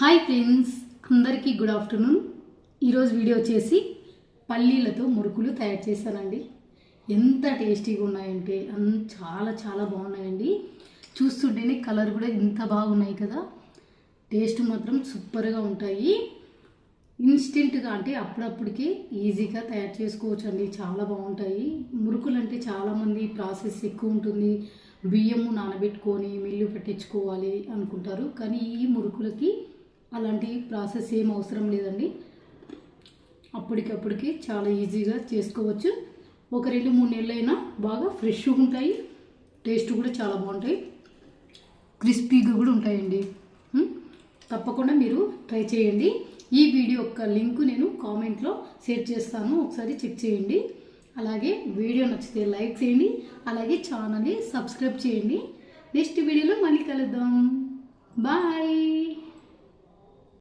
Hi friends అందరికీ good afternoon. ఈరోజు video వచ్చేసి పల్లీలతో మురుకులు తయారు చేశానండి. ఎంత టేస్టీగా ఉన్నాయంటే అన్ చాలా చాలా బాగున్నాయండి. చూస్తుంటేనే కలర్ కూడా ఇంత బాగున్నాయి కదా. టేస్ట్ మాత్రం సూపర్గా ఉంటాయి. ఇన్స్టెంట్గా అంటే అప్పుడప్పటికి ఈజీగా తయారు చేసుకోవచ్చు అండి చాలా బాగుంటాయి. మురుకులు అంటే చాలామంది ప్రాసెస్ ఎక్కువ ఉంటుంది. బియ్యము నానబెట్టుకొని మిల్లు పెట్టించుకోవాలి అనుకుంటారు. కానీ ఈ మురుకులకి అలాంటి ప్రాసెస్ ఏం అవసరం లేదండి. అప్పటికప్పటికి చాలా ఈజీగా చేసుకోవచ్చు. ఒక రెండు మూడు నెలలైనా బాగా ఫ్రెష్గా ఉంటాయి. టేస్ట్ కూడా చాలా బాగుంటాయి. క్రిస్పీగా కూడా ఉంటాయండి. తప్పకుండా మీరు ట్రై చేయండి. ఈ వీడియో యొక్క లింక్ నేను కామెంట్లో షేర్ చేస్తాను. ఒకసారి చెక్ చేయండి. అలాగే వీడియో నచ్చితే లైక్ చేయండి. అలాగే ఛానల్ని సబ్స్క్రైబ్ చేయండి. నెక్స్ట్ వీడియోలో మళ్ళీ కలుద్దాం. బాయ్!